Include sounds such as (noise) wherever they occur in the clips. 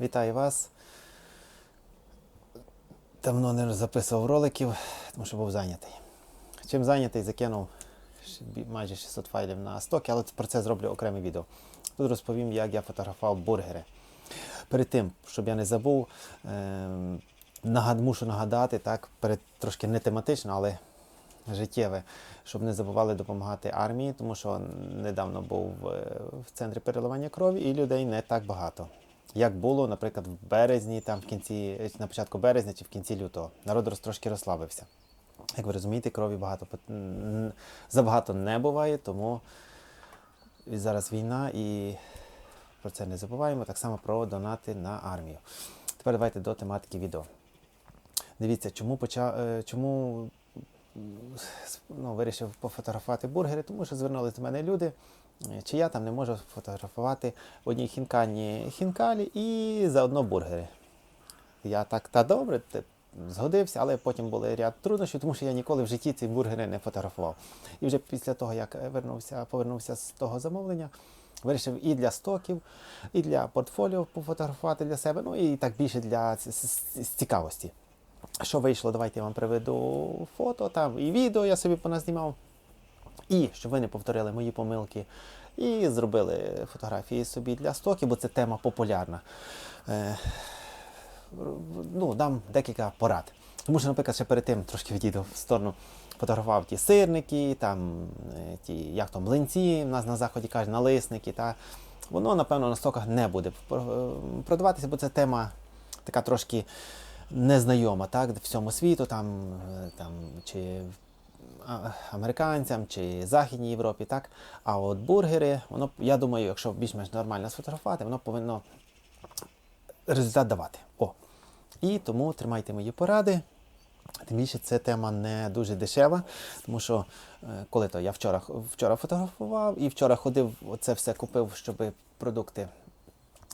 Вітаю вас. Давно не записував роликів, тому що був зайнятий. Чим зайнятий, закинув майже 600 файлів на стоки, але про це зроблю окреме відео. Тут розповім, як я фотографував бургери. Перед тим, щоб я не забув, ем, мушу нагадати, так, перед, трошки не тематично, але життєве, щоб не забували допомагати армії, тому що недавно був е, в центрі переливання крові і людей не так багато. Як було, наприклад, в березні, там в кінці, на початку березня чи в кінці лютого. Народ трошки розслабився. Як ви розумієте, крові багато забагато не буває, тому зараз війна і про це не забуваємо. Так само про донати на армію. Тепер давайте до тематики відео. Дивіться, чому почав, е, чому ну, вирішив пофотографувати бургери, тому що звернулися до мене люди, чи я там не можу фотографувати одній хінкальні хінкалі і заодно бургери. Я так, та добре, згодився, але потім були ряд труднощів, тому що я ніколи в житті ці бургери не фотографував. І вже після того, як е, вернувся, повернувся з того замовлення, вирішив і для стоків, і для портфоліо пофотографувати для себе, ну і так більше для цікавості. Що вийшло, давайте я вам приведу фото там і відео я собі поназнімав. І щоб ви не повторили мої помилки, і зробили фотографії собі для стоків, бо це тема популярна. Е, ну, дам декілька порад. Тому що, наприклад, ще перед тим трошки відійду в сторону. Фотографував ті сирники, там е, ті, як то млинці, в нас на заході кажуть, налисники. Та воно, напевно, на стоках не буде е, продаватися, бо це тема така трошки незнайома, так, всьому світу, там, е, там чи американцям, чи Західній Європі, так. А от бургери, воно, я думаю, якщо більш-менш нормально сфотографувати, воно повинно результат давати. О. І тому тримайте мої поради. Тим більше це тема не дуже дешева, тому що е, коли то я вчора, вчора фотографував і вчора ходив, це все купив, щоб продукти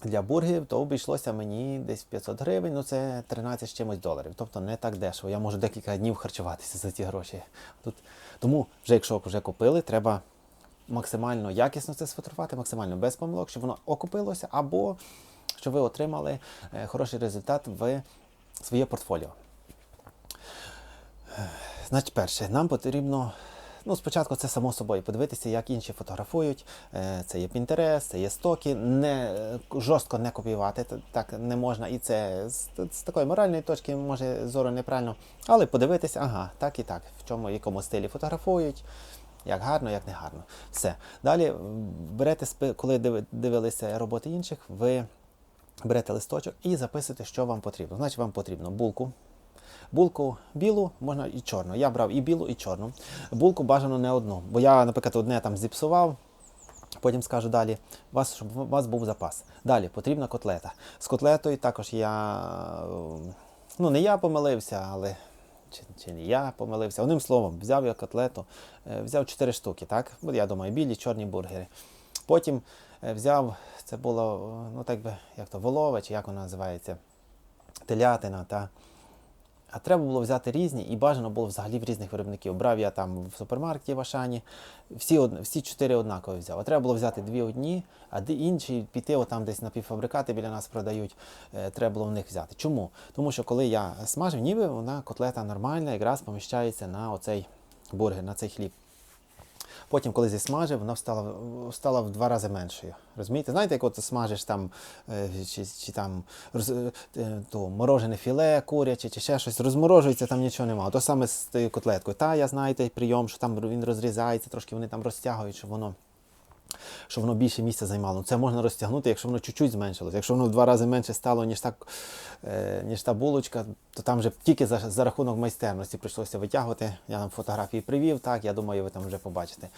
для бургерів, то обійшлося мені десь 500 гривень, ну це 13 з чимось доларів. Тобто не так дешево. Я можу декілька днів харчуватися за ці гроші. Тут, тому, вже якщо вже купили, треба максимально якісно це сфотографувати, максимально без помилок, щоб воно окупилося, або щоб ви отримали е, хороший результат в своє портфоліо. Е, Значить, перше, нам потрібно. Ну, спочатку це само собою подивитися, як інші фотографують. Е, Це є Pinterest, це є стоки. Не е, жорстко не копіювати, так не можна. І це з, з такої моральної точки може зору неправильно. Але подивитися, ага, так і так, в чому, якому стилі фотографують, як гарно, як не гарно. Все. Далі берете, коли дивилися роботи інших, ви берете листочок і записуєте, що вам потрібно. Значить, вам потрібно булку. Булку білу, можна і чорну. Я брав і білу, і чорну. Булку бажано не одну. Бо я, наприклад, одне там зіпсував, потім скажу далі, вас, щоб у вас був запас. Далі потрібна котлета. З котлетою також я. е, Ну, не я помилився, але. Чи, чи не я помилився. Одним словом, взяв я котлету, е, взяв 4 штуки, так? Я думаю, білі, чорні бургери. Потім е, взяв, це було, ну так би, як то, волове, чи як воно називається, телятина. Та, а треба було взяти різні, і бажано було взагалі в різних виробників. Брав я там в супермаркеті в Ашані, всі, од- всі чотири однакові взяв. А треба було взяти дві одні, а інші піти, отам десь на півфабрикати біля нас продають, е, треба було в них взяти. Чому? Тому що коли я смажив, ніби вона котлета нормальна, якраз поміщається на оцей бургер, на цей хліб. Потім, коли зісмажив, вона стала, стала в два рази меншою. Розумієте? Знаєте, як от смажиш там е, чи, чи там роз, е, то, морожене філе, куряче, чи ще щось, розморожується, там нічого немає. То саме з котлеткою. Та я знаю прийом, що там він розрізається, трошки вони там розтягують, щоб воно. Щоб воно більше місця займало. Ну, Це можна розтягнути, якщо воно чуть-чуть зменшилось. Якщо воно в два рази менше стало, ніж та, е, ніж та булочка, то там вже тільки за, за рахунок майстерності прийшлося витягувати. Я вам фотографії привів, так, я думаю, ви там вже побачите.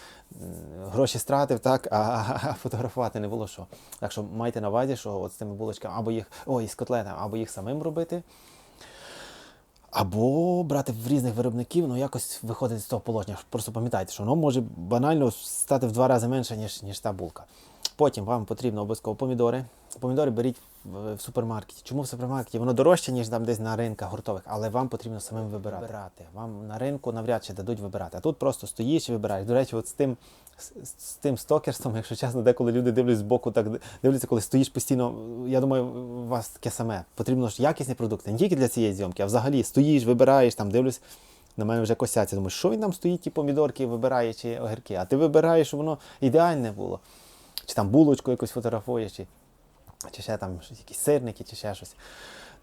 Гроші стратив, так, а, а, а фотографувати не було що. Так що майте на увазі, що от з тими булочками або їх, ой, з котлетами, або їх самим робити. Або брати в різних виробників, ну якось виходить з того положення. Просто пам'ятайте, що воно може банально стати в два рази менше, ніж, ніж та булка. Потім вам потрібно обов'язково помідори. Помідори беріть в, супермаркеті. Чому в супермаркеті? Воно дорожче, ніж там десь на ринках гуртових, але вам потрібно самим вибирати. вибирати. Вам на ринку навряд чи дадуть вибирати. А тут просто стоїш і вибираєш. До речі, от з тим, з, з тим стокерством, (laughs) якщо чесно, деколи люди дивляться з боку, так дивляться, коли стоїш постійно. Я думаю, у вас таке саме. Потрібно ж якісні продукти, не тільки для цієї зйомки, а взагалі стоїш, вибираєш, там дивлюсь. На мене вже косяться. Думаю, що він там стоїть, ті помідорки вибирає чи огірки. А ти вибираєш, щоб воно ідеальне було. Чи там булочку якусь фотографуєш, чи, чи ще там якісь сирники, чи ще щось.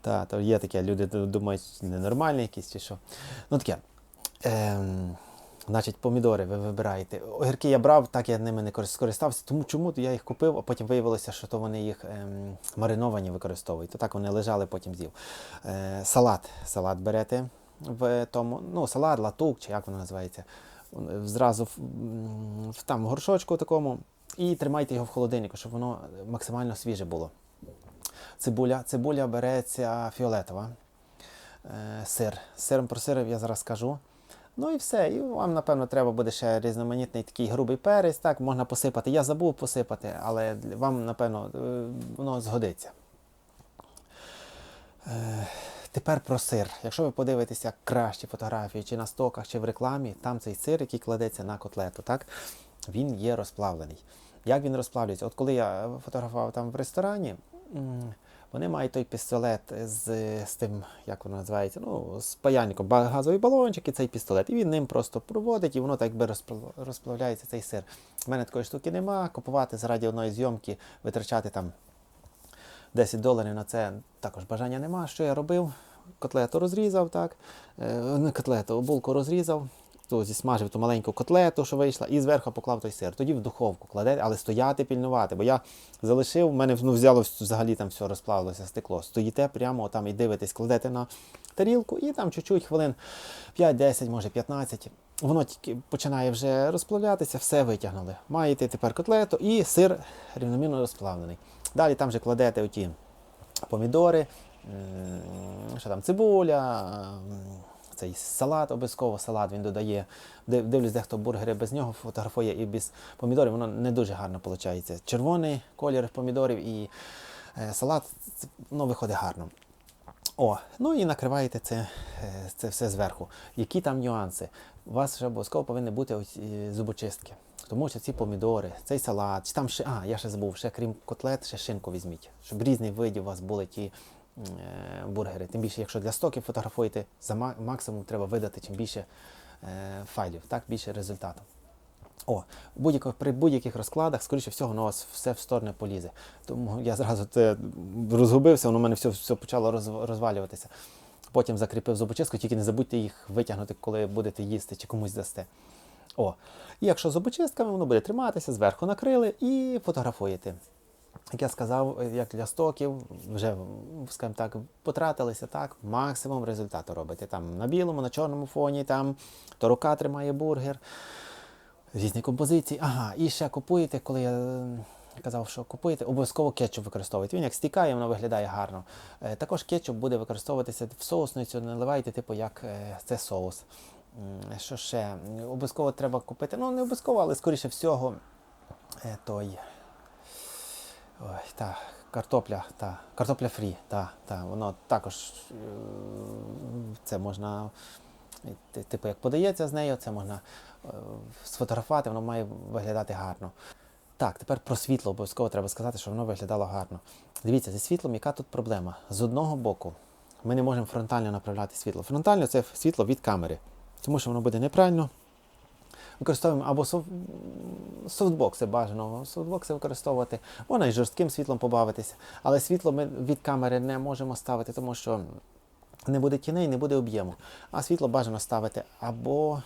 Та, то є таке, люди думають, ненормальні якісь чи що. Ну таке. Ем, значить, помідори ви вибираєте. Огірки я брав, так я ними не скористався. Тому чому то я їх купив, а потім виявилося, що то вони їх ем, мариновані використовують. То так вони лежали, потім з'їв. Е, салат. Салат берете в тому, ну, салат, латук, чи як воно називається. Зразу в там в горшочку такому. І тримайте його в холодильнику, щоб воно максимально свіже було. Цибуля. Цибуля береться фіолетова. Е, сир. Сиром про сир я зараз скажу. Ну і все. І вам, напевно, треба буде ще різноманітний такий грубий перець. Так, можна посипати. Я забув посипати, але вам, напевно, е, воно згодиться. Е, Тепер про сир. Якщо ви подивитеся кращі фотографії, чи на стоках, чи в рекламі, там цей сир, який кладеться на котлету, так, він є розплавлений. Як він розплавлюється? От коли я фотографував там в ресторані, вони мають той пістолет з, з тим, як воно називається, ну, з паяльником, газовий балончик і цей пістолет. І він ним просто проводить, і воно так би розплав- розплавляється цей сир. У мене такої штуки нема. Купувати заради одної зйомки, витрачати там 10 доларів на це також бажання нема. Що я робив? Котлету розрізав, так. Е, не котлету, булку розрізав, то зісмажив ту маленьку котлету, що вийшла, і зверху поклав той сир. Тоді в духовку кладете, але стояти, пільнувати. Бо я залишив, в мене ну, взяло взагалі там все розплавилося, стекло. Стоїте прямо там і дивитесь, кладете на тарілку, і там чуть-чуть хвилин 5-10, може 15. Воно тільки починає вже розплавлятися, все витягнули. Маєте тепер котлету і сир рівномірно розплавлений. Далі там вже кладете оті помідори, що там, цибуля, цей салат, обов'язково салат він додає. Дивлюсь, дехто бургери без нього фотографує і без помідорів, воно не дуже гарно виходить. Червоний колір помідорів і е, салат воно виходить гарно. О, ну і накриваєте це, е, це все зверху. Які там нюанси? У вас вже обов'язково повинні бути е, зубочистки. Тому що ці помідори, цей салат, там ще, а, я ще забув, ще крім котлет, ще шинку візьміть, щоб різних видів у вас були ті бургери. Тим більше, якщо для стоків фотографуєте, за максимум треба видати чим більше е, файлів, так, більше результату. О, будь-яких, при будь-яких розкладах, скоріше всього, воно вас все в сторони полізе. Тому я зразу це розгубився, воно в мене все, все почало розвалюватися. Потім закріпив зубочистку, тільки не забудьте їх витягнути, коли будете їсти чи комусь дасте. О, і якщо зубочистками, воно буде триматися, зверху накрили і фотографуєте. Як я сказав, як для стоків, вже, скажімо так, потратилися так, максимум результату робите. Там на білому, на чорному фоні, там то рука тримає бургер, різні композиції. Ага, і ще купуєте, коли я казав, що купуєте, обов'язково кетчуп використовуєте. Він як стікає, воно виглядає гарно. Е, Також кетчуп буде використовуватися в соусницю, наливаєте, типу, як е, це соус. Що ще? Обов'язково треба купити. Ну, не обов'язково, але скоріше всього, е, той. Ой, та, картопля, та, картопля фрі, та, та, воно також е, це можна, типу, як подається з нею, це можна е, сфотографувати, воно має виглядати гарно. Так, тепер про світло обов'язково треба сказати, що воно виглядало гарно. Дивіться, зі світлом, яка тут проблема? З одного боку, ми не можемо фронтально направляти світло. Фронтально це світло від камери, тому що воно буде неправильно. Використовуємо або софтбокси бажано, софтбокси використовувати, можна і жорстким світлом побавитися, але світло ми від камери не можемо ставити, тому що не буде тіней, не буде об'єму. А світло бажано ставити або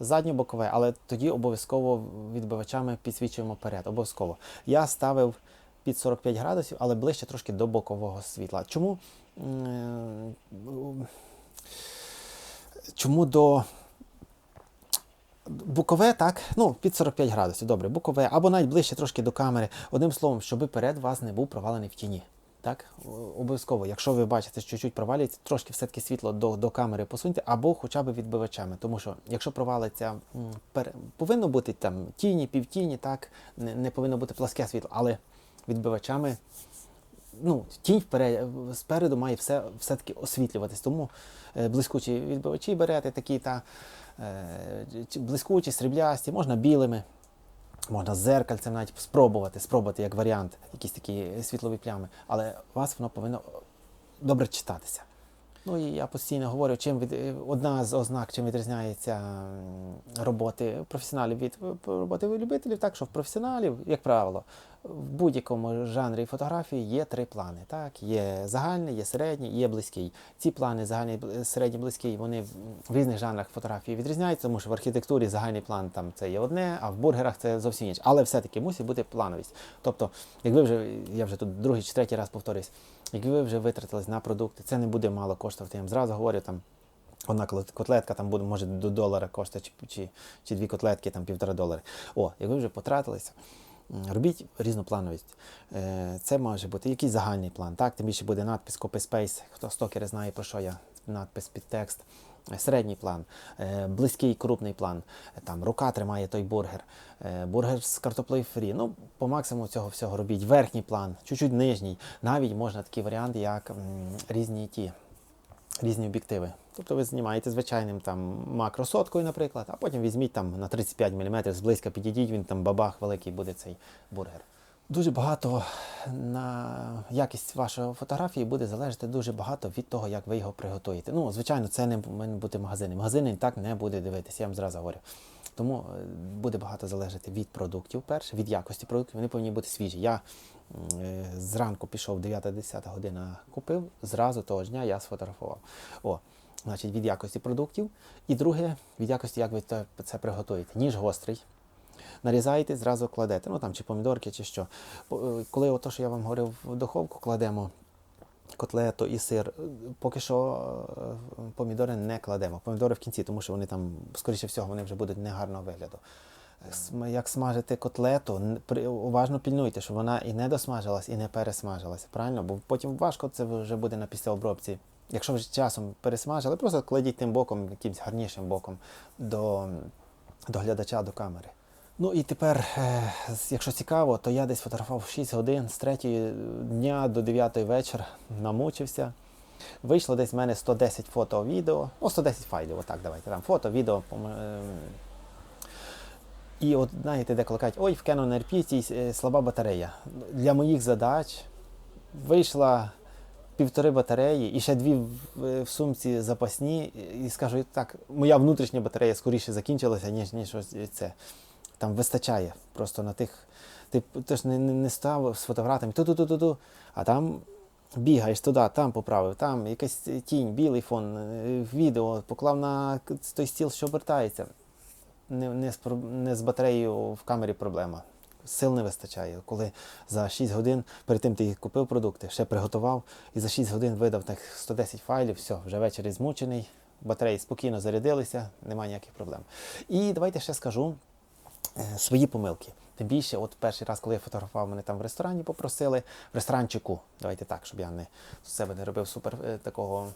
задньо-бокове, але тоді обов'язково відбивачами підсвічуємо перед. Обов'язково. Я ставив під 45 градусів, але ближче трошки до бокового світла. Чому? Е, Чому до Бокове, так, ну, під 45 градусів, добре, бокове, або навіть ближче трошки до камери. Одним словом, щоб перед вас не був провалений в тіні. Так, обов'язково, якщо ви бачите, що чуть-чуть провалюється, трошки все-таки світло до, до камери посуньте, або хоча б відбивачами. Тому що якщо провалиться, пер- повинно бути там тіні, півтіні, так, не, не повинно бути пласке світло, але відбивачами ну, тінь вперед, спереду має все, все-таки освітлюватись. Тому е, блискучі відбивачі берете такі та блискучі, сріблясті, можна білими. Можна з зеркальцем навіть спробувати, спробувати як варіант, якісь такі світлові плями, але у вас воно повинно добре читатися. Ну і я постійно говорю, чим від е, одна з ознак, чим відрізняється роботи професіоналів від е, роботи любителів, так що в професіоналів, як правило, в будь-якому жанрі фотографії є три плани. Так, є загальний, є середній, є близький. Ці плани, загальний, середній, близький, вони в різних жанрах фотографії відрізняються, тому що в архітектурі загальний план там це є одне, а в бургерах це зовсім інше. Але все-таки мусить бути плановість. Тобто, як ви вже, я вже тут другий чи третій раз повторюсь, як ви вже витратились на продукти, це не буде мало коштувати. Я вам зразу говорю там. Одна котлетка там буде, може до долара коштувати, чи, чи, чи дві котлетки, там півтора долари. О, як ви вже потратилися, робіть різноплановість. Е, Це може бути якийсь загальний план. Так, тим більше буде надпис Copy Space, хто стокери знає про що я, надпис під текст. Е, Середній план, е, близький крупний план. Там рука тримає той бургер, бургер з картоплею фрі. Ну, по максимуму цього всього робіть. Верхній план, чуть-чуть нижній. Навіть можна такий варіант, як м, різні ті різні об'єктиви. Тобто ви знімаєте звичайним там макросоткою, наприклад, а потім візьміть там на 35 мм, зблизька підійдіть, він там бабах великий буде цей бургер. Дуже багато на якість вашої фотографії буде залежати дуже багато від того, як ви його приготуєте. Ну, звичайно, це не повинні бути магазини. Магазини так не буде дивитися, я вам зразу говорю. Тому е, буде багато залежати від продуктів, перше, від якості продуктів. Вони повинні бути свіжі. Я зранку пішов 9-10 година купив, зразу того ж дня я сфотографував. О, значить, від якості продуктів. І друге, від якості, як ви це приготуєте. Ніж гострий. Нарізаєте, зразу кладете. Ну там чи помідорки, чи що. Е, Коли ото, що я вам говорив, в духовку кладемо котлету і сир, е, поки що е, помідори не кладемо. Помідори в кінці, тому що вони там, скоріше всього, вони вже будуть негарного вигляду. Як смажити котлету, уважно пільнуйте, щоб вона і не досмажилась, і не пересмажилася. Правильно? Бо потім важко це вже буде на післяобробці. Якщо ви ж часом пересмажили, просто кладіть тим боком, якимось гарнішим боком до, до глядача, до камери. Ну і тепер, е, якщо цікаво, то я десь фотографував 6 годин з 3 дня до 9 вечора, намучився. Вийшло десь в мене 110 фото, відео, о, 110 файлів, отак давайте. Там фото, відео. І от знаєте, деколи кажуть, ой, в Canon RP цій е, слаба батарея. Для моїх задач вийшла півтори батареї і ще дві в, е, в сумці запасні. І скажу так, моя внутрішня батарея скоріше закінчилася, ніж, ніж ось це. Там вистачає просто на тих. Ти, ти ж не, не, став з фотоапаратами ту-ту-ту-ту-ту, а там бігаєш туди, там поправив, там якась тінь, білий фон, е, відео, поклав на той стіл, що обертається. Не, не, з, не з батареєю в камері проблема. Сил не вистачає. Коли за 6 годин, перед тим ти купив продукти, ще приготував, і за 6 годин видав так 110 файлів, все, вже ввечері змучений, батареї спокійно зарядилися, немає ніяких проблем. І давайте ще скажу е, свої помилки. Тим більше, от перший раз, коли я фотографував, мене там в ресторані попросили, в ресторанчику, давайте так, щоб я не з себе не робив супер е, такого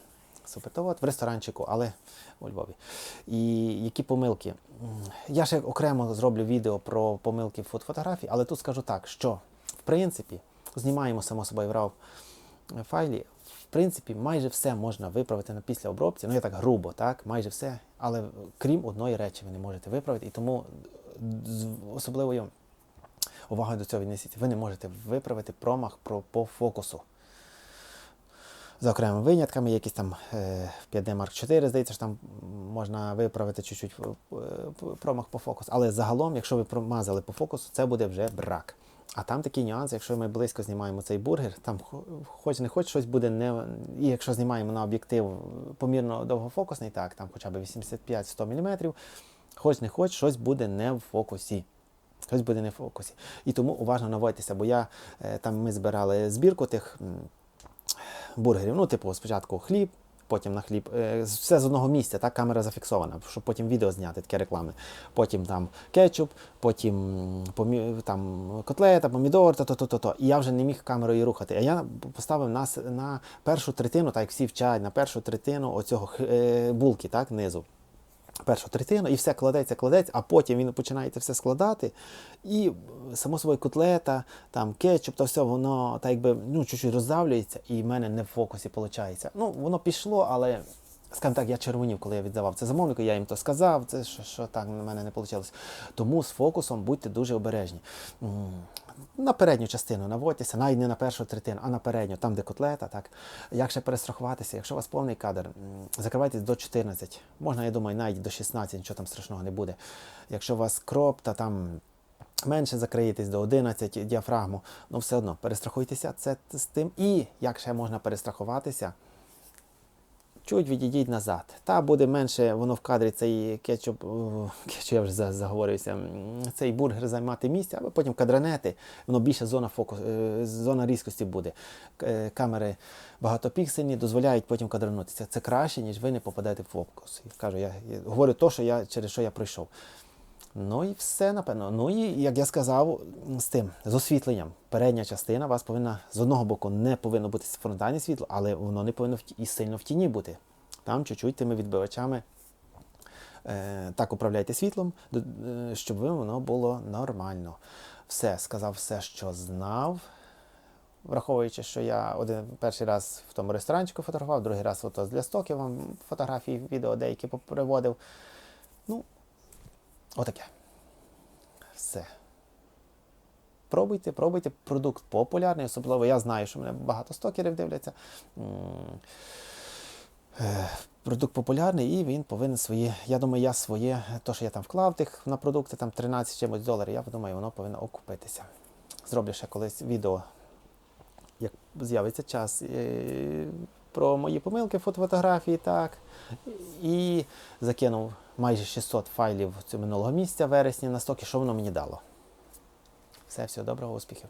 супер в ресторанчику, але у Львові. І які помилки? Я ще окремо зроблю відео про помилки в фот- фотографії, але тут скажу так, що в принципі знімаємо само собою в RAW файлі. В принципі, майже все можна виправити на після обробці. Ну я так грубо, так, майже все. Але крім одної речі, ви не можете виправити, і тому з особливою увагою до цього віднесіться. Ви не можете виправити промах про, по фокусу. За окремими винятками, якісь там е, 5D Mark 4, здається, що там можна виправити чуть-чуть е, промах по фокусу. Але загалом, якщо ви промазали по фокусу, це буде вже брак. А там такий нюанс, якщо ми близько знімаємо цей бургер, там хоч не хоч щось буде не. І якщо знімаємо на об'єктив помірно довгофокусний, так, там хоча б 85-100 мм, хоч не хоч, щось буде не в фокусі. Щось буде не в фокусі. І тому уважно наводьтеся, бо я е, там ми збирали збірку тих бургерів. Ну, типу, спочатку хліб, потім на хліб. Е, Все з одного місця, так, камера зафіксована, щоб потім відео зняти, таке реклами. Потім там кетчуп, потім помі- там, котлета, помідор, то, то, то, то, то. І я вже не міг камерою рухати. А я поставив на, на першу третину, так як всі вчать, на першу третину оцього е, булки, так, низу першу третину, і все кладеться, кладеться, а потім він починає це все складати. І само собою котлета, там кетчуп, то все воно так якби ну, чуть-чуть роздавлюється, і в мене не в фокусі виходить. Ну, воно пішло, але. Скажімо так, я червонів, коли я віддавав це замовнику, я їм то сказав, це що, що так на мене не вийшло. Тому з фокусом будьте дуже обережні. На передню частину наводьтеся, навіть не на першу третину, а на передню, там, де котлета. Так. Як ще перестрахуватися, якщо у вас повний кадр, закривайтесь до 14. Можна, я думаю, навіть до 16, нічого там страшного не буде. Якщо у вас кроп, та там менше закриєтесь до 11 діафрагму, ну все одно перестрахуйтеся це з тим. І як ще можна перестрахуватися, чуть відійдіть назад. Та буде менше воно в кадрі цей кетчуп, кетчуп я вже за- заговорююся, цей бургер займати місце, або потім кадранети, воно більше зона фокус, е, зона різкості буде. Е, Камери багатопіксельні дозволяють потім кадранутися. Це краще, ніж ви не попадете в фокус. Кажу, я, я говорю то, що я через що я пройшов. Ну і все, напевно. Ну і як я сказав, з тим, з освітленням. Передня частина у вас повинна з одного боку не повинно бути фронтальне світло, але воно не повинно і сильно в тіні бути. Там чуть-чуть тими відбивачами е, так управляйте світлом, е, щоб воно було нормально. Все, сказав все, що знав. Враховуючи, що я один перший раз в тому ресторанчику фотографував, другий раз ото для стоків вам фотографії, відео деякі поприводив. Ну, Отаке. Все. Пробуйте, пробуйте. Продукт популярний, особливо я знаю, що мене багато стокерів дивляться. Е, Продукт популярний і він повинен свої. Я думаю, я своє, то, що я там вклав тих на продукти, там 13 чимось доларів, я думаю, воно повинно окупитися. Зроблю ще колись відео, як з'явиться час. е, Про мої помилки, фотофотографії, так. І закинув майже 600 файлів цього минулого місяця, вересні на стоки, що воно мені дало. Все, всього доброго, успіхів.